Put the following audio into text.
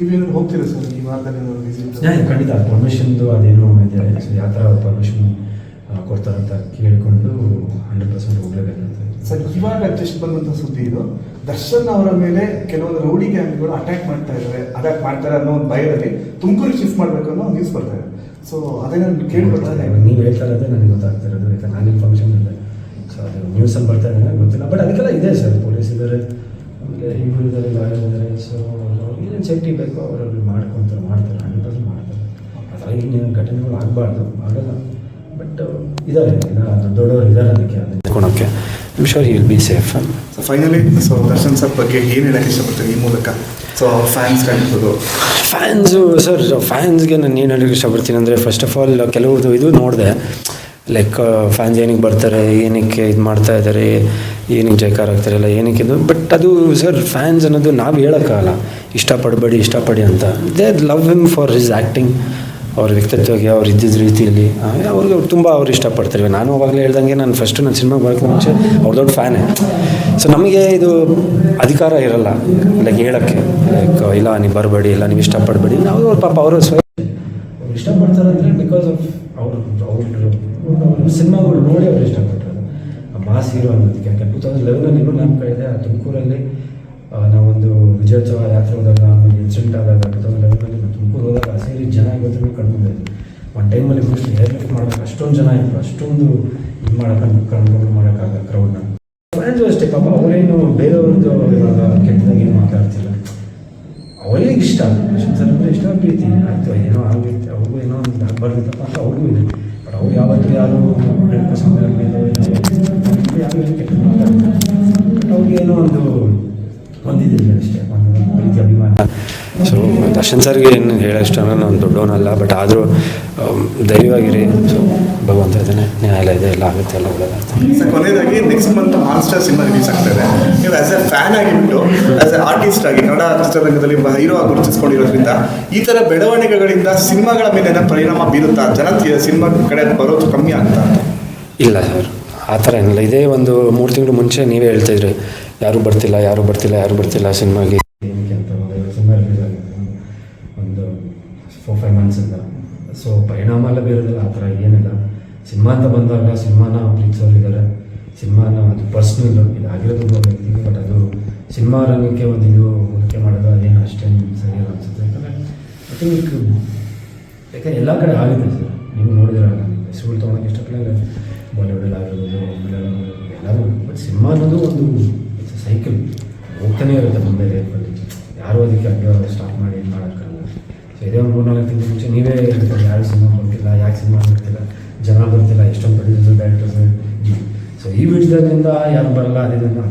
ನೀವೇನು ಹೋಗ್ತೀರಾ ಸರ್ ಈ ವಾರದಲ್ಲಿ ವಿಸಿಟ್ ಖಂಡಿತ. ಪರ್ಮಿಷನ್ದು ಅದೇನೋ ಇದೆ. ಸೊ ಯಾವ ಥರ ಪರ್ಮಿಷನ್ ಕೊಡ್ತಾರಂತ ಕೇಳಿಕೊಂಡು ಹಂಡ್ರೆಡ್ ಪರ್ಸೆಂಟ್ ಹೋಗ್ಲೇಬೇಕಂತ ಸರ್ ಇವಾಗ ಜಸ್ಟ್ ಬಂದಂಥ ಸುದ್ದಿ ಇದು. ದರ್ಶನ್ ಅವರ ಮೇಲೆ ಕೆಲವೊಂದು ರೌಡಿ ಗ್ಯಾಂಗ್ಗಳು ಅಟ್ಯಾಕ್ ಮಾಡ್ತಾ ಇದ್ದಾರೆ ಅಟ್ಯಾಕ್ ಮಾಡ್ತಾರೆ ಅನ್ನೋ ಒಂದು ಭಯದಲ್ಲಿ ತುಮಕೂರಿಗೆ ಶಿಫ್ಟ್ ಮಾಡಬೇಕು ಅನ್ನೋ ನ್ಯೂಸ್ ಬರ್ತಾ ಇದೆ. ಸೊ ಅದೇ ನಾನು ಕೇಳಿ ನೀವು ಹೇಳ್ತಾ ಇರೋದೇ ನನಗೆ ಗೊತ್ತಾಗ್ತಾ ಇರೋದು. ಯಾಕಂದ್ರೆ ನಾನು ಇನ್ಫಾರ್ಮೇಷನ್ ಇದೆ ಸೊ ಅದು ನ್ಯೂಸಲ್ಲಿ ಬರ್ತಾ ಇದೆ ನನಗೆ ಗೊತ್ತಿಲ್ಲ. ಬಟ್ ಅದಕ್ಕೆಲ್ಲ ಇದೆ ಸರ್. ಪೊಲೀಸ್ ಇದ್ದಾರೆ ಇದ್ದಾರೆ ಸೊ ಏನೇನು ಸೇಫ್ಟಿ ಬೇಕೋ ಅವರಲ್ಲಿ ಮಾಡ್ಕೊತಾರೆ ಮಾಡ್ತಾರೆ ಹಂಡ್ರೆಡ್ ಪರ್ಸೆಂಟ್ ಮಾಡ್ತಾರೆ. ಅದರ ಏನೇನು ಘಟನೆಗಳು ಆಗಬಾರ್ದು ಆಗಲ್ಲ. ಬಟ್ ಇದ್ದಾರೆ ದೊಡ್ಡವರು ಇದ್ದಾರೆ ಅದಕ್ಕೆ ಅದಕ್ಕೆ I'm sure you will be safe so finally so Darshan sir ಬಗ್ಗೆ ಏನು ಹೇಳಕ್ಕೆ ಇಷ್ಟಪಡ್ತೀನಿ ಈ ಮೂಲಕ? ಸೊ ಫ್ಯಾನ್ಸ್ ಕಾಣಿಸ್ಬೋದು ಫ್ಯಾನ್ಸು ಸರ್ ಫ್ಯಾನ್ಸ್ಗೆ ನಾನು ಏನು ಹೇಳಕ್ಕೆ ಇಷ್ಟಪಡ್ತೀನಿ ಅಂದರೆ ಫಸ್ಟ್ ಆಫ್ ಆಲ್ ಕೆಲವ್ರದ್ದು ಇದು ನೋಡಿದೆ ಲೈಕ್ ಫ್ಯಾನ್ಸ್ ಏನಕ್ಕೆ ಬರ್ತಾರೆ ಏನಕ್ಕೆ ಇದು ಮಾಡ್ತಾ ಇದ್ದಾರೆ ಏನಕ್ಕೆ ಜೈಕಾರ ಆಗ್ತಿರಲ್ಲ ಇಲ್ಲ ಏನಕ್ಕೆ ಇದು? ಬಟ್ ಅದು ಸರ್ ಫ್ಯಾನ್ಸ್ ಅನ್ನೋದು ನಾವು ಹೇಳೋಕ್ಕಾಗಲ್ಲ. ಇಷ್ಟಪಡಬೇಡಿ, ಇಷ್ಟಪಡಿ ಅಂತ. They love him for his acting ಅವ್ರ ವ್ಯಕ್ತಿತ್ವಕ್ಕೆ, ಅವ್ರು ಇದ್ದಿದ್ದ ರೀತಿಯಲ್ಲಿ. ಅವ್ರಿಗೆ ಅವ್ರು ತುಂಬ ಅವ್ರು ಇಷ್ಟಪಡ್ತಾರೆ ನಾನು ಅವಾಗಲೇ ಹೇಳ್ದಂಗೆ ನಾನು ಫಸ್ಟು ನನ್ನ ಸಿನಿಮಾಗೆ ಬರೋಕ್ಕೆ ಮುಂಚೆ ಅವ್ರ ದೊಡ್ಡ ಫ್ಯಾನೇ ಸೊ ನಮಗೆ ಇದು ಅಧಿಕಾರ ಇರಲ್ಲ ಲೈಕ್ ಹೇಳೋಕ್ಕೆ. ಲೈಕ್ ಇಲ್ಲ, ನೀವು ಬರಬೇಡಿ, ಇಲ್ಲ, ನೀವು ಇಷ್ಟಪಡಬೇಡಿ. ನಾವು ಅವ್ರ ಪಾಪ ಅವರು ಸ್ವಯಂ ಇಷ್ಟಪಡ್ತಾರೆ ಅಂದರೆ ಬಿಕಾಸ್ ಆಫ್ ಅವರು ಸಿನಿಮಾಗಳು ನೋಡಿ ಅವ್ರು ಇಷ್ಟಪಟ್ಟರು ಮಾಸ್ ಹೀರೋ ಅನ್ನೋದಕ್ಕೆ. ಯಾಕೆ ಟೂ ತೌಸಂಡ್ ಲೆವೆನಲ್ಲಿ ಇನ್ನೂ ನೆನಪು ಇದೆ ಆ ತುಮಕೂರಲ್ಲಿ ಆ, ನಾವೊಂದು ವಿಜಯೋತ್ಸವ ಯಾತ್ರೆ ಹೋದಾಗ ಆಮೇಲೆ ಇನ್ಸಿಡೆಂಟ್ ಆದಾಗ ಟೂ ತೌಸಂಡ್ ಲೆವೆನಲ್ಲಿ ನಾವು ತುಮಕೂರು ಹೋದಾಗ ಸೇರಿ ಜನ ಇವತ್ತಿನ ಕಡಿಮೆ ಇದೆ ಒಂದು ಟೈಮಲ್ಲಿ ಮೋಸ್ಟ್ಲಿ ಹೇರ್ ಲಿಫ್ಟ್ ಅಷ್ಟೊಂದು ಜನ ಇದ್ರು. ಅಷ್ಟೊಂದು ಇದು ಮಾಡೋಕ್ಕೆ ಕಂಟ್ರೋಲ್ ಮಾಡೋಕ್ಕಾಗ ಕ್ರೌಡ್ನ ಫ್ಯಾನ್ಸು ಅಷ್ಟೇ ಪಾಪ ಅವರೇನು ಬೇರೆಯವ್ರದ್ದು ಇವಾಗ ಕೆಟ್ಟದಾಗ ಏನು ಮಾತಾಡ್ತಿಲ್ಲ. ಅವರಿಗೆ ಇಷ್ಟ ದರ್ಶನ್ ಸರ್ ಅಂದರೆ ಇಷ್ಟ ಪ್ರೀತಿ. ಆಯಿತು ಏನೋ ಆಗುತ್ತೆ ಅವ್ರಿಗೂ ಏನೋ ಒಂದು ಬರ್ತಿತ್ತಪ್ಪ ಅಂತ ಅವ್ರಿಗೂ ಇದೆ. ಬಟ್ ಅವ್ರು ಯಾವತ್ತೂ ಯಾರು ರೇಣುಕಾ ಒಂದು ಅಷ್ಟೇ ಒಂದು ಅಭಿಮಾನ. ಸೊ ದರ್ಶನ್ ಸರ್ಗೆ ಏನು ಹೇಳೋಷ್ಟು ಇಷ್ಟ ನಾನು ದೊಡ್ಡವನಲ್ಲ ಬಟ್ ಆದರೂ ಧೈರ್ಯವಾಗಿರಿ. ಸೊ ಭಗವಂತ ಇದ್ದಾನೆ ನ್ಯಾಯಾಲಯ ಇದೆ ಎಲ್ಲ ಆಗುತ್ತೆ ಎಲ್ಲ ಒಳ್ಳೆದಾಗ್ತದೆ ಸರ್ ಕೊನೆಯದಾಗಿ next month monster cinema release ಆಗ್ತಾ ಇದೆ. ನೀವು ಆಸ್ ಎ ಫ್ಯಾನ್ ಆಗಿಬಿಟ್ಟು ಆಸ್ ಎ ಆರ್ಟಿಸ್ಟ್ ಆಗಿ ಕನ್ನಡ ಚಿತ್ರರಂಗದಲ್ಲಿ ಹೀರೋ ಆಗಿ ಗುರುತಿಸ್ಕೊಂಡಿರೋದ್ರಿಂದ ಈ ಥರ ಬೆಳವಣಿಗೆಗಳಿಂದ ಸಿನಿಮಾಗಳ ಮೇಲೆ ಏನೋ ಪರಿಣಾಮ ಬೀರುತ್ತಾ ಜನ ಸಿನಿಮಾ ಕಡೆ ಬರೋದು ಕಮ್ಮಿ ಆಗ್ತಾ ಅಂತ ಇಲ್ಲ ಸರ್. ಆ ಥರ ಏನಿಲ್ಲ. ಇದೇ ಒಂದು ಮೂರು ತಿಂಗಳು ಮುಂಚೆ ನೀವೇ ಹೇಳ್ತಾಯಿದ್ರಿ ಯಾರು ಬರ್ತಿಲ್ಲ ಯಾರು ಬರ್ತಿಲ್ಲ, ಯಾರೂ ಬರ್ತಿಲ್ಲ ಸಿನಿಮಾಗೆ. ಏನಕ್ಕೆ ಅಂತ ಒಂದು ಫೋರ್ ಫೈವ್ ಮಂತ್ಸಿಂದ ಸೊ ಪರಿಣಾಮ ಎಲ್ಲ ಬೇರೆದಿಲ್ಲ, ಆ ಥರ ಏನಿಲ್ಲ. ಸಿನಿಮಾ ಅಂತ ಬಂದಾಗ ಸಿನಿಮಾನ ಪ್ರೀತಿಸೋರು ಇದ್ದಾರೆ. ಸಿನಿಮಾನ ಅದು ಪರ್ಸ್ನಲ್ ಆಗಿರೋದು ಒಬ್ಬ ವ್ಯಕ್ತಿಗೆ ಬಟ್ ಅದು ಸಿನಿಮಾ ರಂಗಕ್ಕೆ ಒಂದು ಇದು ಹೋಲಿಕೆ ಮಾಡೋದು ಅದೇನು ಅಷ್ಟೇನು ಸರಿಯಲ್ಲ ಅನಿಸುತ್ತೆ. ಯಾಕಂದರೆ ಐ ಥಿಂಕ್ ಯಾಕಂದ್ರೆ ಎಲ್ಲ ಕಡೆ ಆಗಿದೆ ಸರ್. ನೀವು ನೋಡಿದಿರಲ್ಲ ಹೆಸರುಗಳು ತೊಗೊಳಕ್ಕೆ ಇಷ್ಟಪಡಲ್ಲ. ಬಾಲಿವುಡಲ್ಲಿ ಆಗಿರ್ಬೋದು ಎಲ್ಲರೂ ಬಟ್ ಸಿನಿಮಾ ಅನ್ನೋದು ಒಂದು ಇಟ್ಸ್ ಸೈಕಲ್ ಹೋಗ್ತಾನೆ ಇರುತ್ತೆ ಮುಂದೆ ಲೈಫಲ್ಲಿ ಯಾರೂ ಅದಕ್ಕೆ ಅಡ್ಡ ಸ್ಟಾಪ್ ಮಾಡಿ ಏನು ಮಾಡೋಕ್ಕಾಗಲ್ಲ ಸೊ ಇದೇ ಒಂದು ಮೂರ್ನಾಲ್ಕು ತಿಂಗಳ ಮುಂಚೆ ನೀವೇ ಹೇಳ್ತಾರೆ ಯಾರು ಸಿನಿಮಾ ಬರ್ತಿಲ್ಲ ಯಾಕೆ ಸಿನಿಮಾ ಬರ್ತಿಲ್ಲ ಜನ ಬರ್ತಿಲ್ಲ ಎಷ್ಟೊಂದು ಪ್ರೊಡ್ಯೂಸರ್ ಡೈರೆಕ್ಟರ್ಸ್ ಸೊ ಈ ವಿಷಯದಿಂದ ಯಾರು ಬರಲ್ಲ ಅದೇ ಅಂತ